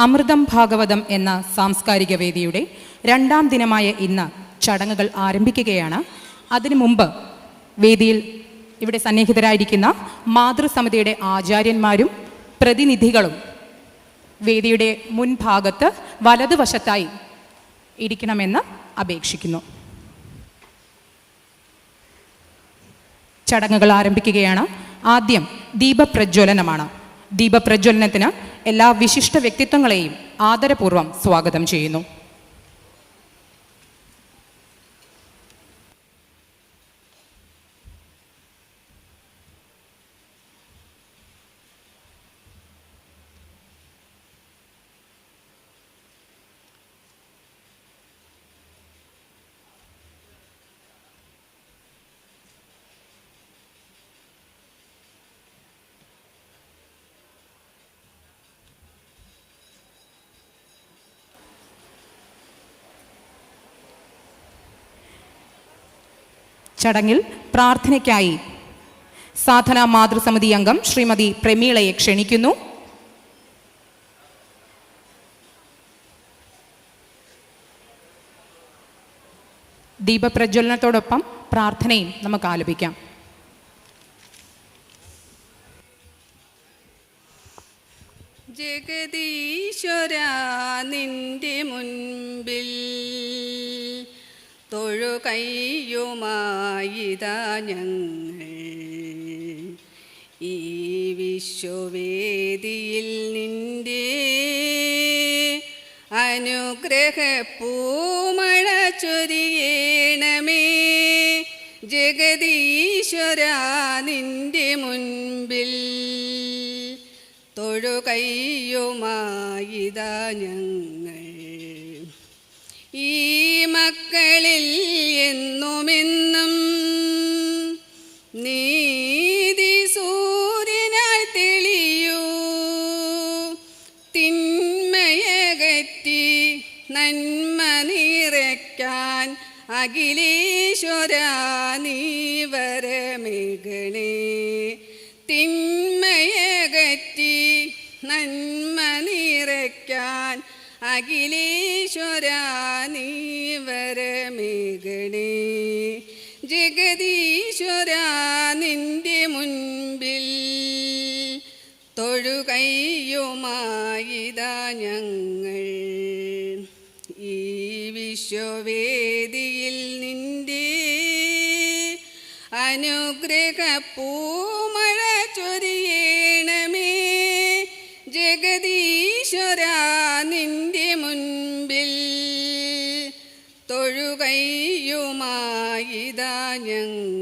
അമൃതം ഭാഗവതം എന്ന സാംസ്കാരിക വേദിയുടെ രണ്ടാം ദിനമായ ഇന്ന് ചടങ്ങുകൾ ആരംഭിക്കുകയാണ്. അതിനു മുമ്പ് വേദിയിൽ ഇവിടെ സന്നിഹിതരായിരിക്കുന്ന മാതൃസമിതിയുടെ ആചാര്യന്മാരും പ്രതിനിധികളും വേദിയുടെ മുൻഭാഗത്ത് വലതുവശത്തായി ഇരിക്കണമെന്ന് അപേക്ഷിക്കുന്നു. ചടങ്ങുകൾ ആരംഭിക്കുകയാണ്. ആദ്യം ദീപപ്രജ്വലനമാണ്. ദീപപ്രജ്വലനത്തിന് എല്ലാ വിശിഷ്ട വ്യക്തിത്വങ്ങളെയും ആദരപൂർവം സ്വാഗതം ചെയ്യുന്നു. ചടങ്ങിൽ പ്രാർത്ഥനയ്ക്കായി സാധന മാതൃസമിതി അംഗം ശ്രീമതി പ്രമീളയെ ക്ഷണിക്കുന്നു. ദീപപ്രജ്വലനത്തോടൊപ്പം പ്രാർത്ഥനയും നമുക്ക് ആലപിക്കാം. ജഗദീശ്വര നിന്റെ മുൻപിൽ തൊഴു കയ്യുമായിതാ ഞങ്ങൾ. ഈ വിശ്വവേദിയിൽ നിന്റെ അനുഗ്രഹ പൂമഴ ജഗതീശ്വര നിന്റെ മുൻപിൽ. തൊഴുകയ്യുമായിതാ ഞങ്ങൾ. ഈ മക്കളിൽ നിറയ്ക്കാൻ അഖിലേശ്വര നീ വരമേഘണേ തിന്മയകറ്റി നന്മ നിറയ്ക്കാൻ അഖിലേശ്വര നീ വരമേഘണേ ജഗദീശ്വര നിന്റെ മുൻപിൽ തൊഴുകയ്യുമായിതാ ഞങ്ങൾ. ഈ വിശ്വവേദിയിൽ നിന്റെ അനുഗ്രഹ പൂമഴ ചൊരിയണമേ. ജഗദീശ്വര നിന്റെ മുൻപിൽ തൊഴുകയ്യുമായിതാ ഞങ്ങൾ.